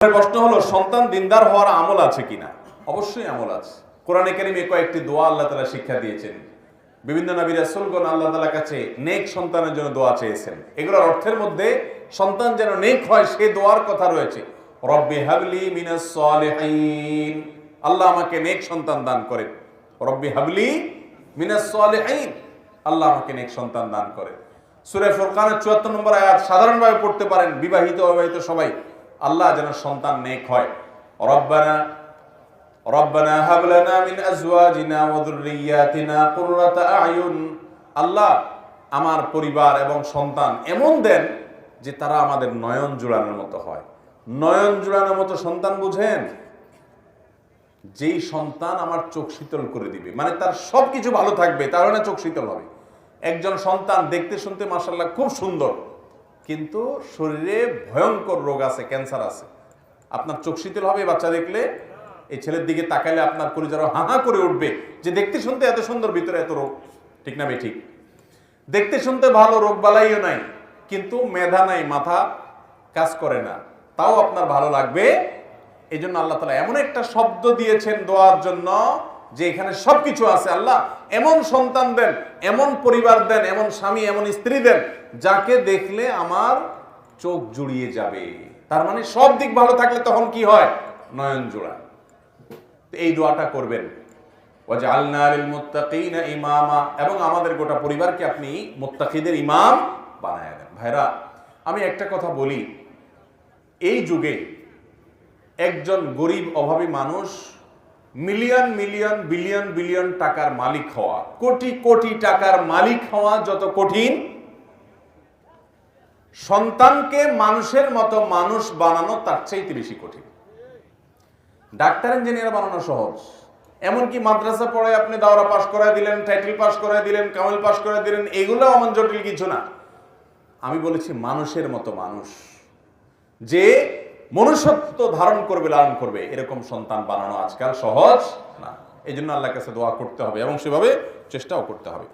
প্রশ্ন হলো, সন্তান দিনদার হওয়ার আমল আছে কিনা? অবশ্যই আমল আছে। কোরআনে কারিমে কয়েকটি দোয়া আল্লাহ তালা শিক্ষা দিয়েছেন। বিভিন্ন নবী রাসূলগণ আল্লাহ তালার কাছে নেক সন্তানের জন্য দোয়া চেয়েছেন। এগুলোর অর্থের মধ্যে সন্তান যেন নেক হয়, সে দোয়ার কথা রয়েছে। রব্বি হাবলি মিনাস সালিহিন। আল্লাহ আমাকে নেক সন্তান দান করেন। রব্বি হাবলি মিনাস সালিহিন। আল্লাহ আমাকে নেক সন্তান দান করে সূরা ফুরকানের 74 নম্বর আয়াত সাধারণভাবে পড়তে পারেন, বিবাহিত অবিবাহিত সবাই। আল্লাহ যেন সন্তান নেক হয়। রব্বানা রব্বানা হাব লানা মিন আজওয়াজিনা ওয়া যুররিয়াতিনা কুররাতা আয়ুন। আল্লাহ আমার পরিবার এবং সন্তান এমন দেন যে তারা আমাদের নয়ন জোড়ানোর মতো হয়। নয়ন জোড়ানোর মতো সন্তান বুঝেন? যেই সন্তান আমার চোখ শীতল করে দিবে মানে তার সবকিছু ভালো থাকবে, তার চোখ শীতল হবে। একজন সন্তান দেখতে শুনতে মাসাল্লাহ খুব সুন্দর। কিন্তু শরীরে ভয়ঙ্কর রোগ আছে, ক্যান্সার আছে। আপনার চোখ শীতল হবে বাচ্চা দেখলে, এই ছেলের দিকে তাকালে আপনার পরিচার হাহা করে উঠবে। যে দেখতে শুনতে এত সুন্দর, ভিতরে এত রোগ। ঠিক না ঠিক দেখতে শুনতে ভালো, রোগ বালাইও নাই, কিন্তু মেধা নাই, মাথা কাজ করে না। তাও আপনার ভালো লাগবে। এই জন্য আল্লাহ তালা এমন একটা শব্দ দিয়েছেন দোয়ার জন্য যে এখানে সবকিছু আছে, আল্লাহ এমন সন্তান দেন, এমন পরিবার দেন, এমন স্বামী, এমন স্ত্রী দেন, যাকে দেখলে আমার চোখ জুড়িয়ে যাবে। তার মানে সব দিক ভালো থাকলে তখন কি হয়? নয়ন জোড়া। এই দোয়াটা করবেন। ইমামা। এবং আমাদের গোটা পরিবারকে আপনি মুত্তাকিদের ইমাম বানায় দেন। ভাইরা, আমি একটা কথা বলি। এই যুগে একজন গরিব, অভাবী মানুষ মিলিয়ন মিলিয়ন, বিলিয়ন বিলিয়ন টাকার মালিক হওয়া, কোটি কোটি টাকার মালিক হওয়া যত কঠিন, সন্তানকে মানুষের মতো মানুষ বানানো তার চাইতে বেশি কঠিন। ডাক্তার, ইঞ্জিনিয়ার বানানো সহজ। এমনকি মাদ্রাসা পড়ে আপনি দাওরা পাশ করায় দিলেন, টাইটেল পাস করায় দিলেন, কামিল পাস করায় দিলেন, এগুলো এমন জটিল কিছু না। আমি বলেছি মানুষের মতো মানুষ, যে মনুষ্যত্ব ধারণ করবে, লালন করবে, এরকম সন্তান বানানো আজকাল সহজ না। এই জন্য আল্লাহর কাছে দোয়া করতে হবে এবং সেভাবে চেষ্টাও করতে হবে।